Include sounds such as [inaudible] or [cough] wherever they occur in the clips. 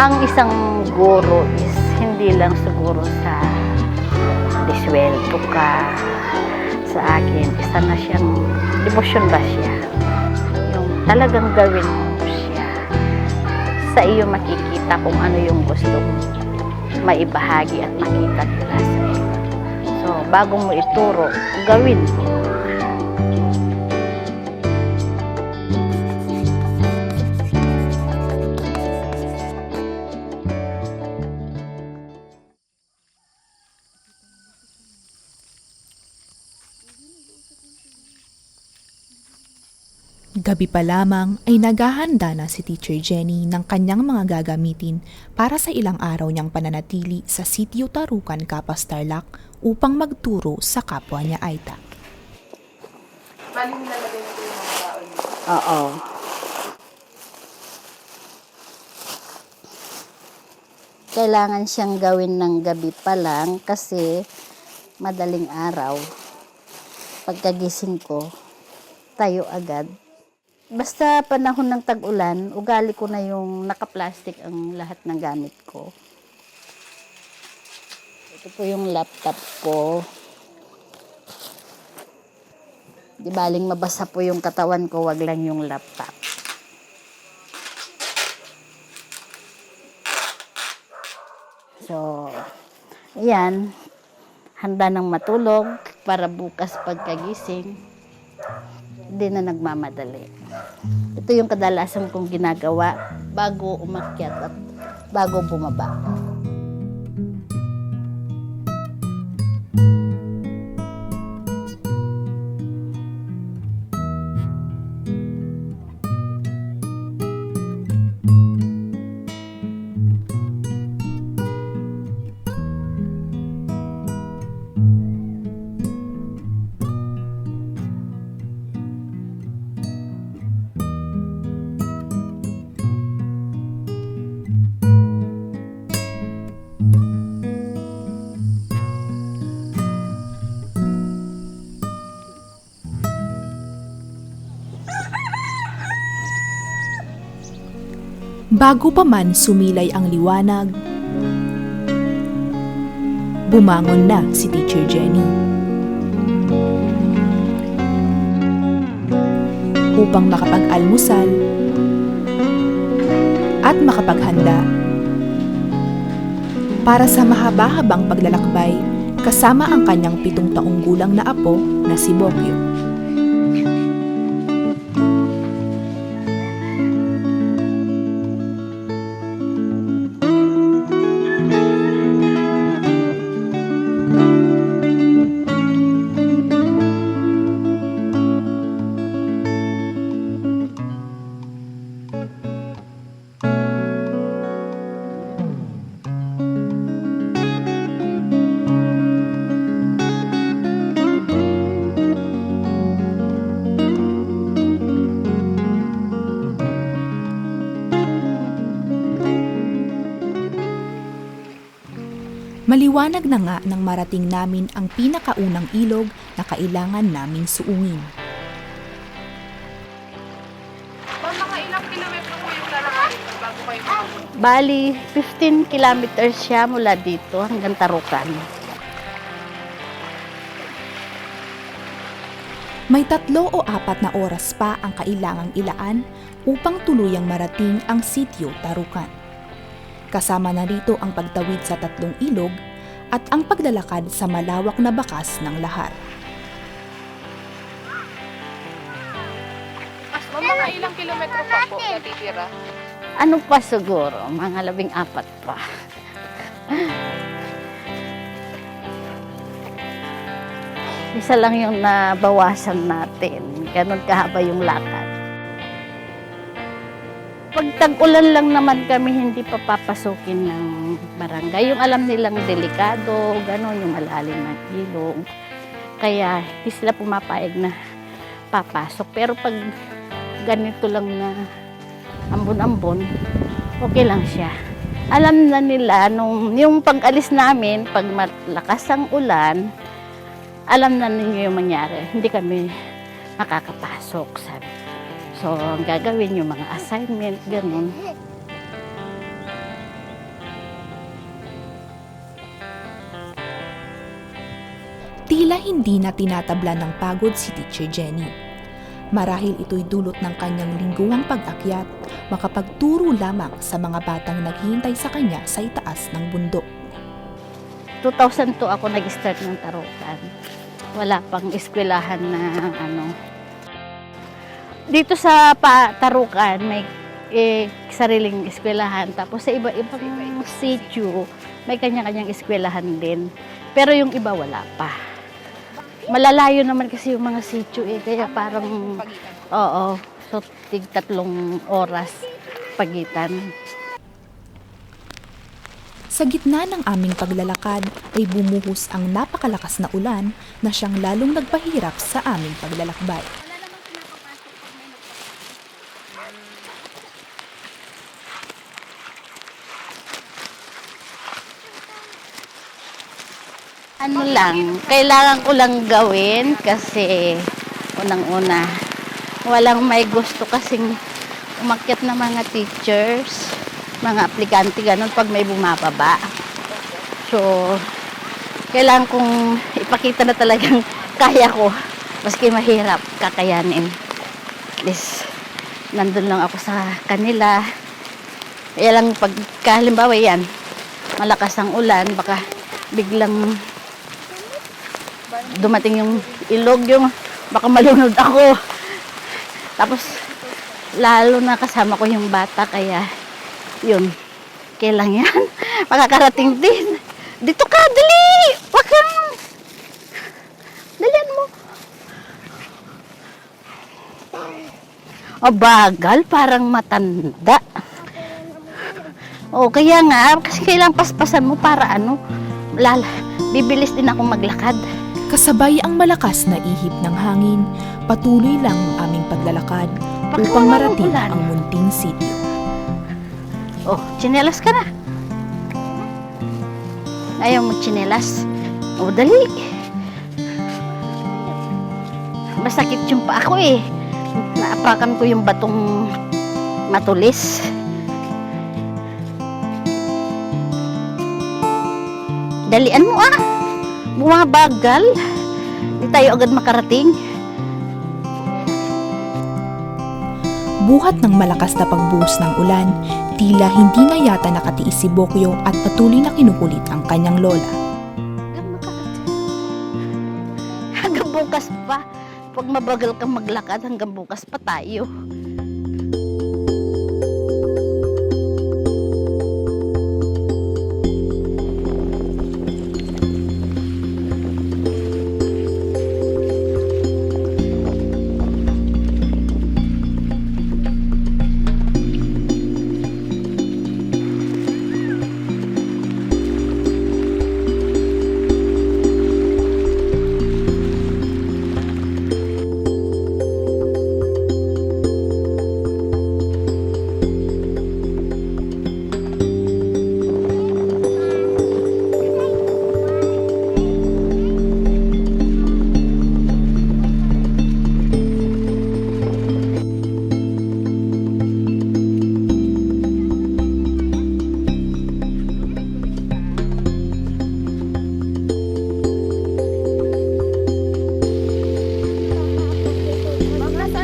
Ang isang guro is hindi lang siguro sa disweldo ka sa akin. Isa na siyang devotion ba siya? Yung talagang gawin mo siya. Sa iyo makikita kung ano yung gusto mo maibahagi at makita nila sa iyo. So, bago mo ituro, gawin mo. Gabi pa lamang ay naghahanda na si Teacher Jenny ng kanyang mga gagamitin para sa ilang araw niyang pananatili sa sitio Tarukan, Kapas Tarlac upang magturo sa kapwa niya Aita. Bali nilalagay mo yung baon. Oo. Kailangan siyang gawin ng gabi pa lang kasi madaling araw. Pagkagising ko, tayo agad. Basta panahon ng tag-ulan, ugali ko na yung naka-plastic ang lahat ng gamit ko. Ito po yung laptop ko. Di baling mabasa po yung katawan ko, wag lang yung laptop. So, ayan, handa ng matulog para bukas pagkagising, hindi na nagmamadali. Ito yung kadalasan kong ginagawa bago umakyat at bago bumaba. Bago pa man sumilay ang liwanag, bumangon na si Teacher Jenny. Upang makapag-almusal at makapaghanda para sa mahaba-habang paglalakbay kasama ang kanyang pitong taong gulang na apo na si Bokyo. Maliwanag na nga nang marating namin ang pinakaunang ilog na kailangan naming suungin. Mga ilang kilometro po yung lalakarin mo bago kayo? Bali, 15 kilometers siya mula dito hanggang Tarukan. May tatlo o apat na oras pa ang kailangang ilaan upang tuluyang marating ang sitio Tarukan. Kasama na rito ang pagtawid sa tatlong ilog at ang paglalakad sa malawak na bakas ng lahar. Mga ilang kilometro pa po natitira? Ano pa siguro? Mga labing apat pa. Isa lang yung nabawasan natin. Ganon kahaba yung lakad. Pag tag-ulan lang naman kami, hindi pa papasukin ng barangay. Yung alam nilang delikado, ganon, yung malalim ng ilog. Kaya hindi sila pumapayag na papasok. Pero pag ganito lang na ambon-ambon, okay lang siya. Alam na nila, nung, yung pag-alis namin, pag malakas ang ulan, alam na ninyo yung mangyari. Hindi kami makakapasok, sabi. So, ang gagawin yung mga assignment, ganun. Tila hindi na tinatabla ng pagod si Teacher Jenny. Marahil ito'y dulot ng kanyang lingguang pag-akyat, makapagturo lamang sa mga batang naghihintay sa kanya sa itaas ng bundok. 2002 ako nag-start ng tarukan. Wala pang eskwelahan na ano, dito sa pa, tarukan may eh, sariling eskwelahan. Tapos sa iba-ibang sitio, may kanya-kanyang eskwelahan din. Pero yung iba wala pa. Malalayo naman kasi yung mga sitio eh. Kaya parang, oo, so tig tatlong oras pagitan. Sa gitna ng aming paglalakad ay bumuhos ang napakalakas na ulan na siyang lalong nagpahirap sa aming paglalakbay. Ano lang, kailangan ko lang gawin kasi unang-una, walang may gusto kasing umakyat na mga teachers, mga aplikante, ganun pag may bumababa. So, kailangan kong ipakita na talagang [laughs] kaya ko, maski mahirap, kakayanin. At least, nandun lang ako sa kanila. Kaya lang pag, halimbawa yan, malakas ang ulan, baka biglang dumating yung ilog yung baka malunod ako. Tapos lalo na kasama ko yung bata kaya yun. Kailang yan. [laughs] Makakarating din. Dito ka, dali! Wag kang... Dalian mo. O bagal, parang matanda. O kaya nga, kasi kailang paspasan mo para ano, lala, bibilis din ako maglakad. Kasabay ang malakas na ihip ng hangin, patuloy lang ang aming paglalakad upang marating ang munting sitio. Oh, tsinelas ka na. Ayaw mo tsinelas. O, dali. Masakit yung pa ako eh. Naapakan ko yung batong matulis. Dalian mo ah. Bumabagal. Hindi tayo agad makarating. Buhat ng malakas na pagbuhos ng ulan, tila hindi na yata nakatiis si Bokyo at patuloy na kinukulit ang kanyang lola. Hanggang bukas pa. Pag mabagal kang maglakad, hanggang bukas pa tayo.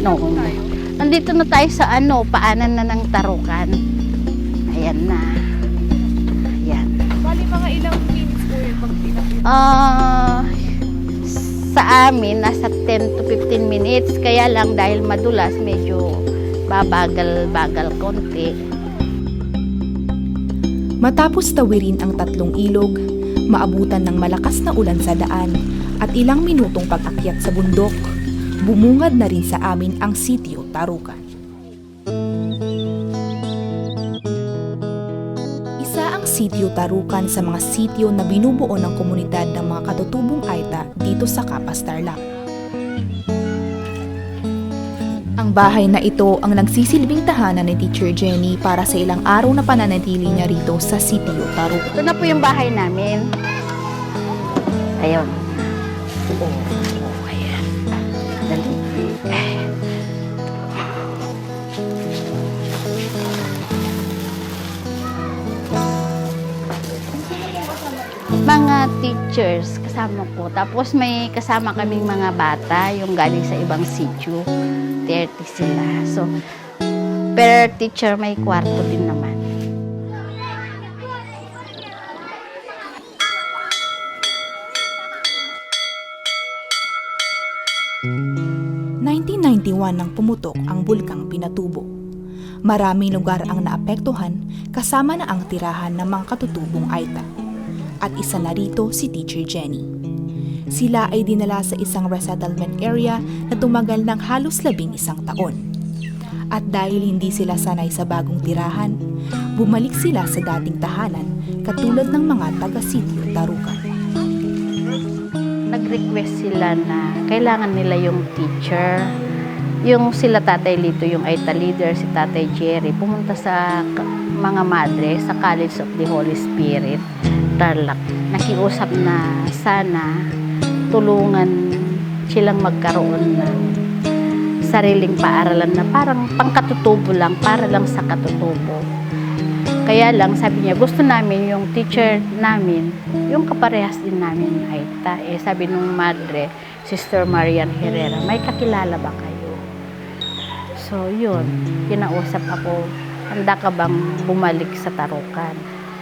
No. Nandito na tayo sa ano, paanan na ng tarukan. Ayan na. Ayan. Bali mga ilang minutes po yun pag. Ah, sa amin, nasa 10 to 15 minutes. Kaya lang dahil madulas, medyo babagal-bagal konti. Matapos tawirin ang tatlong ilog, maabutan ng malakas na ulan sa daan at ilang minutong pag-akyat sa bundok, bumungad na rin sa amin ang sitio Tarukan. Isa ang sitio Tarukan sa mga sitio na binubuo ng komunidad ng mga katutubong Aita dito sa Kapas Tarlac. Ang bahay na ito ang nagsisilbing tahanan ni Teacher Jenny para sa ilang araw na pananatili niya rito sa sitio Tarukan. Ito na po yung bahay namin. Ayun. Oh, Mga teachers, kasama ko. Tapos may kasama kaming mga bata, yung galing sa ibang sitio. 30 sila. So, per teacher may kwarto din naman. 1991 nang pumutok ang bulkang Pinatubo. Maraming lugar ang naapektuhan kasama na ang tirahan ng mga katutubong Aita. At isa na rito si Teacher Jenny. Sila ay dinala sa isang resettlement area na tumagal ng halos labing isang taon. At dahil hindi sila sanay sa bagong tirahan, bumalik sila sa dating tahanan katulad ng mga taga-sityo Tarukan. Nag-request sila na kailangan nila yung teacher. Yung sila Tatay Lito, yung AITA leader, si Tatay Jerry, pumunta sa mga madre sa College of the Holy Spirit, Tarlac. Nakiusap na sana tulungan silang magkaroon ng sariling paaralan na parang pangkatutubo lang, para lang sa katutubo. Kaya lang, sabi niya, gusto namin yung teacher namin, yung kaparehas din namin ay ta. Eh, sabi nung madre, Sister Marian Herrera, may kakilala ba kayo? So, yun. Kinausap ako, handa ka bang bumalik sa tarukan?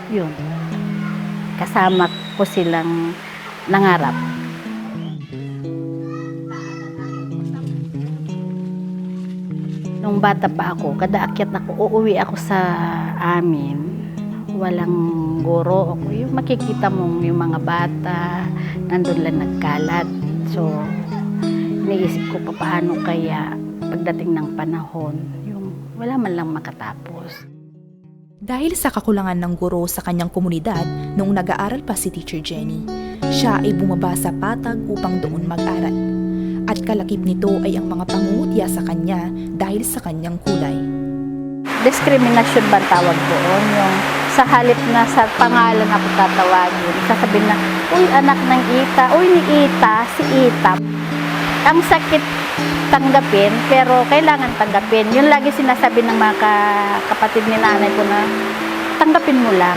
Yun. Kasama ko silang nangarap. Nung bata pa ako, kada akyat ako, uuwi ako sa amin. Walang guro. Ako, yung makikita mong yung mga bata, nandun lang nagkalat. So, iniisip ko pa paano kaya pagdating ng panahon, yung wala man lang makatapos. Dahil sa kakulangan ng guro sa kanyang komunidad noong nag-aaral pa si Teacher Jenny, siya ay bumaba sa patag upang doon mag-aral. At kalakip nito ay ang mga pangungutya sa kanya dahil sa kanyang kulay. Discrimination ba tawag doon? Yung sa halip na sa pangalan ako tatawagin, sasabihin na, uy anak ng Ita, uy ni Ita, si Ita. Ang sakit tanggapin, pero kailangan tanggapin. Yun lagi sinasabi ng mga ka- kapatid ni nanay ko na, tanggapin mo lang.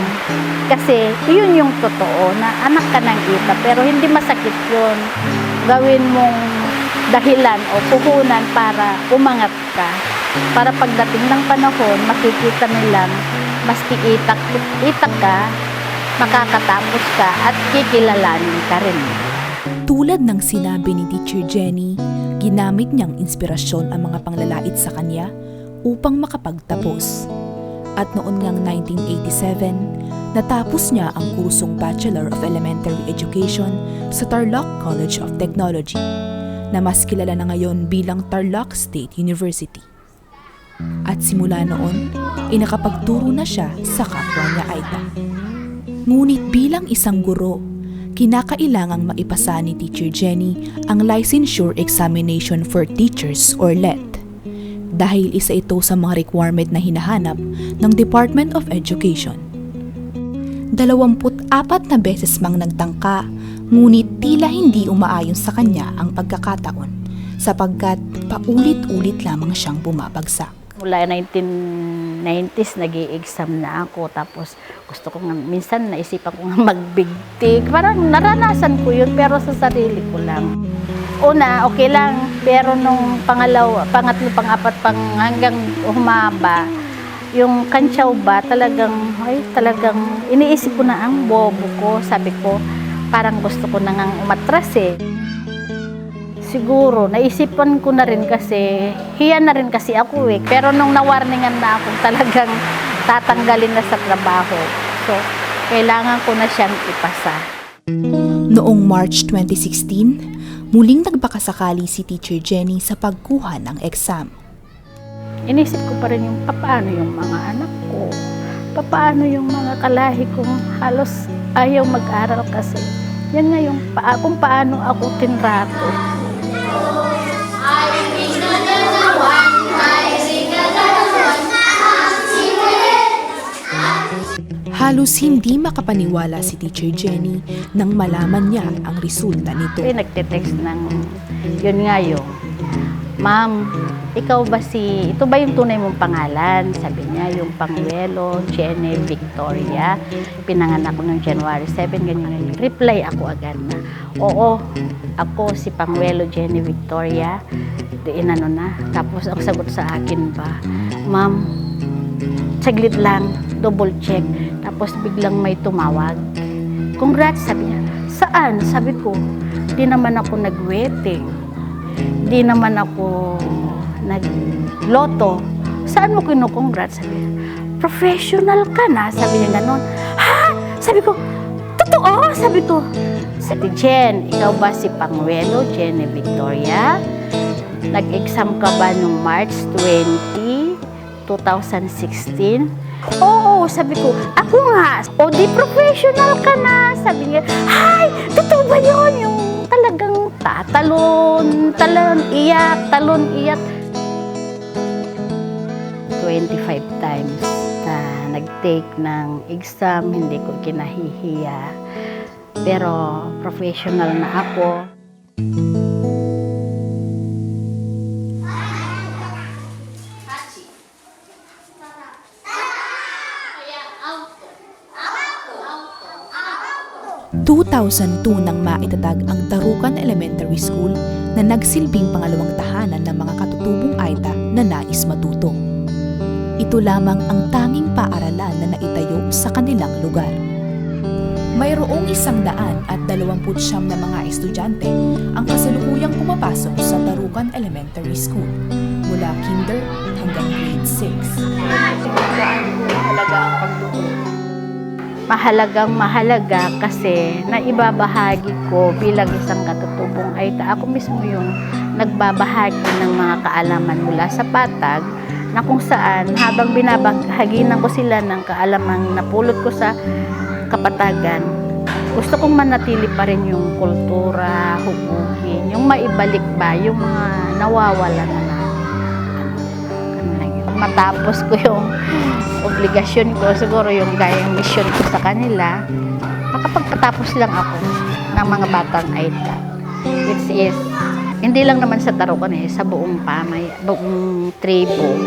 Kasi yun yung totoo, na anak ka ng Ita, pero hindi masakit yun. Gawin mong dahilan o puhunan para umangat ka. Para pagdating ng panahon, makikita nilang maski itak, itak ka, makakatapos ka at kikilalanin ka rin. Tulad ng sinabi ni Teacher Jenny, ginamit niyang inspirasyon ang mga panglalait sa kanya upang makapagtapos. At noon ngang 1987, natapos niya ang kursong Bachelor of Elementary Education sa Tarlac College of Technology, na mas kilala na ngayon bilang Tarlac State University. At simula noon, ay nakapagturo na siya sa kapwa niya Aita. Ngunit bilang isang guro, kinakailangang maipasa ni Teacher Jenny ang Licensure Examination for Teachers or LET dahil isa ito sa mga requirement na hinahanap ng Department of Education. 24 na beses mang nagtangka, ngunit tila hindi umaayon sa kanya ang pagkakataon sapagkat paulit-ulit lamang siyang bumabagsak. Mula 1990s, nag exam na ako. Tapos gusto ko nga, minsan naisipan ko nga [laughs] magbigtig. Parang naranasan ko yun, pero sa sarili ko lang. Una, okay lang. Pero nung pangalaw, pangatlo, pangapat, pang hanggang humaba, yung kantsaw ba, talagang, ay, talagang, iniisip ko na ang bobo ko. Sabi ko, parang gusto ko na ngang umatras eh. Siguro, naisipan ko na rin kasi, hiya na rin kasi ako eh. Pero nung nawarningan na ako, [laughs] talagang tatanggalin na sa trabaho. So, kailangan ko na siyang ipasa. Noong March 2016, muling nagbakasakali si Teacher Jenny sa pagkuha ng exam. Inisip ko pa rin yung paano yung mga anak ko, paano yung mga kalahi kong halos ayaw mag-aral kasi. Yan nga yung pa, kung paano ako tinrato. Halos hindi makapaniwala si Teacher Jenny nang malaman niya ang resulta nito. Kasi nagte-text ng, yun nga yung, Ma'am, ikaw ba si, ito ba yung tunay mong pangalan? Sabi niya, yung Panguelo, Jenny Victoria. Pinanganak ko noong January 7, ganyan. Reply ako agad na, oo, ako si Panguelo Jenny Victoria. Di inano na. Tapos ang sagot sa akin ba, ma'am, saglit lang, double check. Tapos biglang may tumawag. Congrats, sabi niya. Saan? Sabi ko, di naman ako nag-wedding. Di naman ako nag-loto. Saan mo kinu-congrats? Sabi niya, professional ka na. Sabi niya ganon. Ha? Sabi ko, totoo? Sabi ko, Sabi Jen, ikaw ba si Panguelo, Jenny Victoria? Nag-exam ka ba nung March 20, 2016? Oo, sabi ko, ako nga. O di professional ka na. Sabi niya, ay, totoo ba yun? Yung talagang tatalon, talon, iyak, talon, iyak. 25 times na nag-take ng exam, hindi ko kinahihiya. Pero professional na ako. – 2002 nang maitatag ang Tarukan Elementary School na nagsilbing pangalawang tahanan ng mga katutubong Aita na nais matuto. Ito lamang ang tanging paaralan na naitayo sa kanilang lugar. Mayroong isang daan at dalawamput siyam na mga estudyante ang kasalukuyang pumapasok sa Tarukan Elementary School mula kinder hanggang grade 6. Mahalagang mahalaga kasi naibabahagi ko bilang isang katutubong Aita. Ako mismo yung nagbabahagi ng mga kaalaman mula sa patag na kung saan habang binabahaginan ko sila ng kaalamang napulot ko sa kapatagan, gusto kong manatili pa rin yung kultura, hugugin, yung maibalik ba, yung mga nawawala na Matapos ko yung obligasyon ko, siguro yung gayang mission ko sa kanila, makapagpatapos lang ako ng mga batang AITA. Which is, hindi lang naman sa Tarukan eh, sa buong pamay, buong tribo.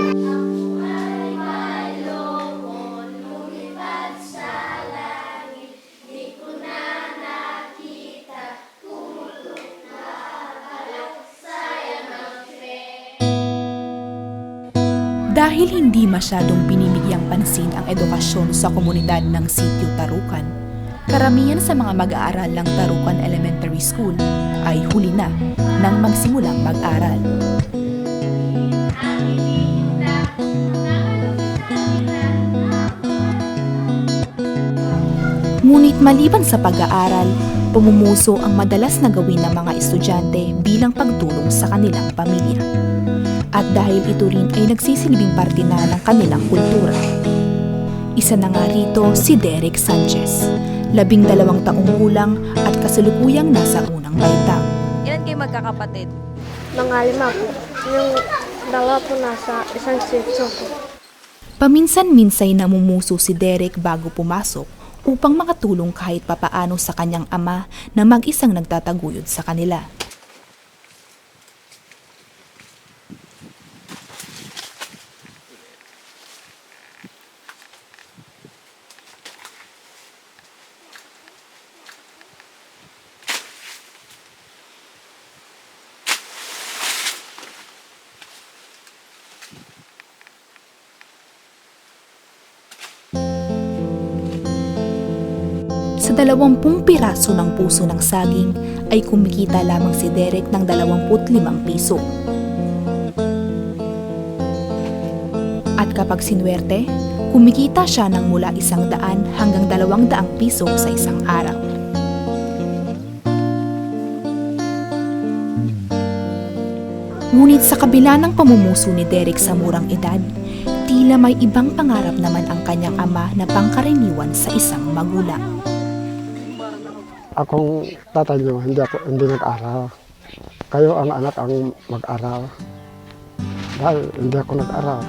Hindi masyadong binimigyang pansin ang edukasyon sa komunidad ng sitio Tarukan, karamihan sa mga mag-aaral ng Tarukan Elementary School ay huli na nang magsimulang mag-aral. Ngunit maliban sa pag-aaral, pumumuso ang madalas na gawin ng mga estudyante bilang pagtulong sa kanilang pamilya at dahil ito rin ay nagsisilbing parte na ng kanilang kultura. Isa na nga rito si Derek Sanchez, labing dalawang taong gulang at kasalukuyang nasa unang baitang. Ilan kayo magkakapatid? Mga lima po. Yung dalawa po nasa isang sitso po. Paminsan-minsay namumuso si Derek bago pumasok upang makatulong kahit papaano sa kanyang ama na mag-isang nagtataguyod sa kanila. Sa dalawampung piraso ng puso ng saging ay kumikita lamang si Derek ng 25 piso. At kapag sinwerte, kumikita siya ng mula isang daan hanggang dalawang daang piso sa isang araw. Ngunit sa kabila ng pamumuso ni Derek sa murang edad, tila may ibang pangarap naman ang kanyang ama na pangkaraniwan sa isang magulang. Akong tatay niyo, hindi ako hindi nag-aral. Kayo ang anak ang mag-aral. Dahil hindi ako nag-aral.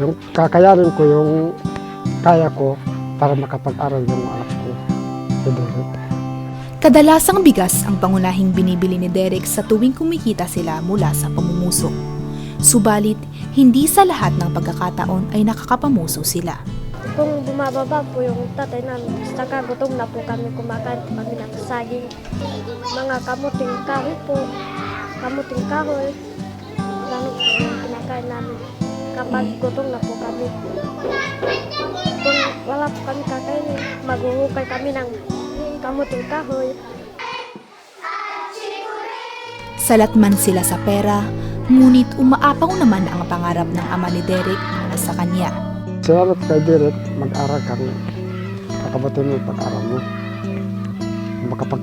Yung kakayanin ko yung kaya ko para makapag-aral yung anak ko. Si. Kadalasang bigas ang pangunahing binibili ni Derek sa tuwing kumikita sila mula sa pamumuso. Subalit, hindi sa lahat ng pagkakataon ay nakakapamuso sila. Kung bumababa po yung tatay namin, saka gutom na po kami kumakain kami ng saging. Mga kamuting kahoy po, kamuting kahoy. Ganun po yung kinakain namin kapag gutom na po kami. Kung wala po kami kakainin, maghuhukay kami ng kamuting kahoy. Salat man sila sa pera, ngunit umaapaw naman ang pangarap ng ama ni Derek para sa kanya. Salamat kay Derek, mag-aral kang kakabatin mo pag-aral mo. Makapag,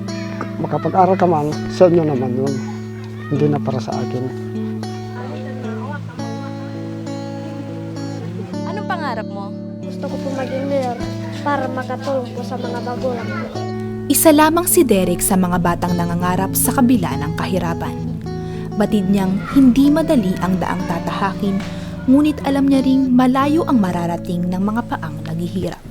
makapag-aral ka man, sa inyo naman yun. Hindi na para sa akin. Anong pangarap mo? Gusto ko po maging mayor para makatulong po sa mga magulang ko. Isa lamang si Derek sa mga batang nangangarap sa kabila ng kahirapan. Batid niyang hindi madali ang daang tatahakin, ngunit alam niya ring malayo ang mararating ng mga paang naghihirap.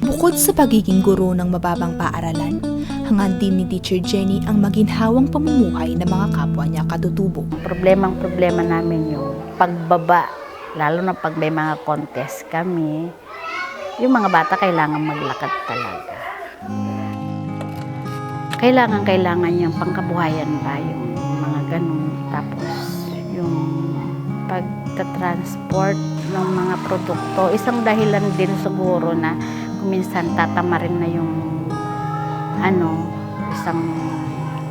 Bukod sa pagiging guro ng mababang paaralan, hangad din ni Teacher Jenny ang maginhawang pamumuhay ng mga kapwa niya katutubo. Problemang problema namin yung pagbaba. Lalo na pag may mga contest kami, yung mga bata kailangan maglakad talaga. Kailangan, kailangan yung pangkabuhayan ba, yung mga ganun. Tapos, yung pagta-transport ng mga produkto. Isang dahilan din siguro na kung minsan tatama rin na yung ano, isang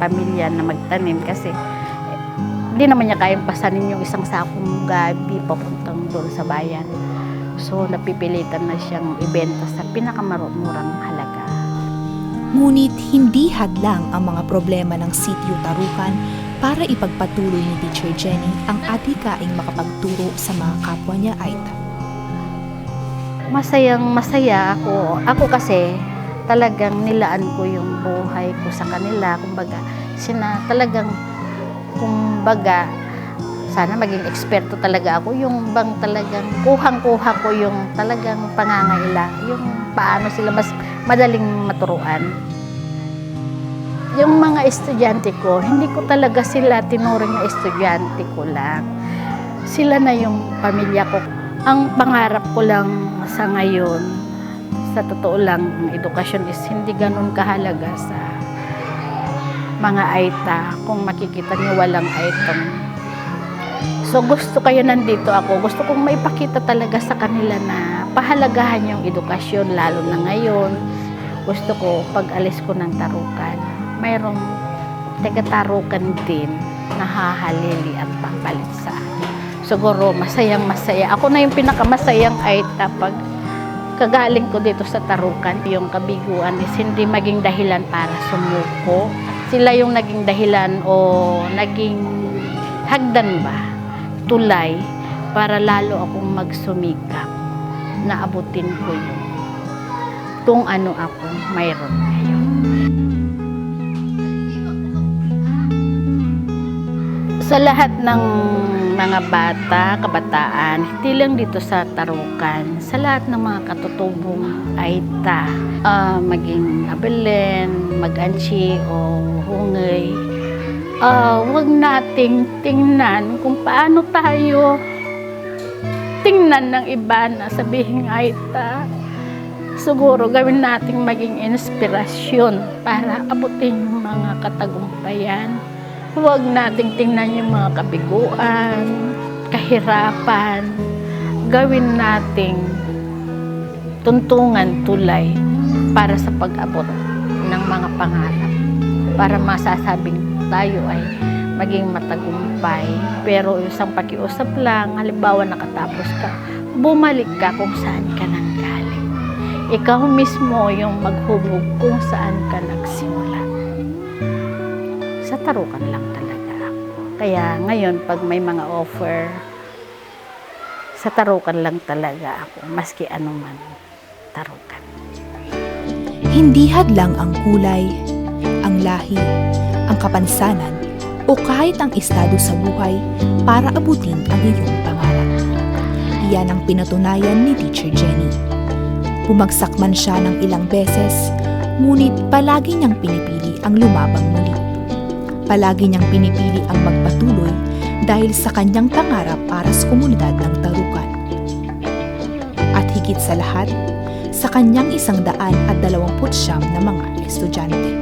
pamilya na magtanim kasi hindi naman niya kayang pasanin yung isang sakong gabi papuntang doon sa bayan. So, napipilitan na siyang ibenta sa pinakamurang halaga. Ngunit hindi hadlang ang mga problema ng sityo Tarukan para ipagpatuloy ni Teacher Jenny ang adhikaing makapagturo sa mga kapwa niya Aita. Masayang masaya ako. Ako kasi talagang nilaan ko yung buhay ko sa kanila. Kumbaga, sina talagang kumbaga sana maging eksperto talaga ako. Yung bang talagang kuhang-kuha ko yung talagang pangangaila yung paano sila mas madaling maturuan. Yung mga estudyante ko hindi ko talaga sila tinuring na estudyante ko lang. Sila na yung pamilya ko. Ang pangarap ko lang sa ngayon sa totoo lang ang edukasyon is hindi ganun kahalaga sa mga aita. Kung makikita niyo walang aitong So gusto kayo nandito ako, gusto kong maipakita talaga sa kanila na pahalagahan yung edukasyon lalo na ngayon. Gusto ko pag alis ko ng tarukan, mayroong taga-tarukan din na hahalili at papalit sa akin. Siguro masayang masaya. Ako na yung pinakamasayang ay pag kagaling ko dito sa tarukan, yung kabiguan is hindi maging dahilan para sumuko. Sila yung naging dahilan o naging hagdan ba? Tulay para lalo akong magsumikap na abutin ko yung kung ano ako mayroon ngayon. Sa lahat ng mga bata, kabataan, hindi lang dito sa Tarukan, sa lahat ng mga katutubong Aita, ah, maging Abelen, Mag-Anchi o Hungay, ah wag nating tingnan kung paano tayo tingnan ng iba na sabihin ay ta siguro gawin nating maging inspirasyon para abutin yung mga katagumpayan. Huwag nating tingnan yung mga kabiguan, kahirapan. Gawin nating tuntungan tulay para sa pag-abot ng mga pangarap. Para masasabing tayo ay maging matagumpay. Pero isang pakiusap lang, halimbawa nakatapos ka, bumalik ka kung saan ka nang galing. Ikaw mismo yung maghubog kung saan ka nagsimula. Sa tarukan lang talaga ako. Kaya ngayon, pag may mga offer, sa tarukan lang talaga ako, maski anuman tarukan. Hindi hadlang ang kulay, ang lahi, ang kapansanan o kahit ang estado sa buhay para abutin ang iyong pangarap. Iyan ang pinatunayan ni Teacher Jenny. Bumagsak man siya ng ilang beses, ngunit palagi niyang pinipili ang lumabang muli. Palagi niyang pinipili ang magpatuloy dahil sa kanyang pangarap para sa komunidad ng Tarukan. At higit sa lahat, sa kanyang isang daan at dalawamput siyam na mga estudyante.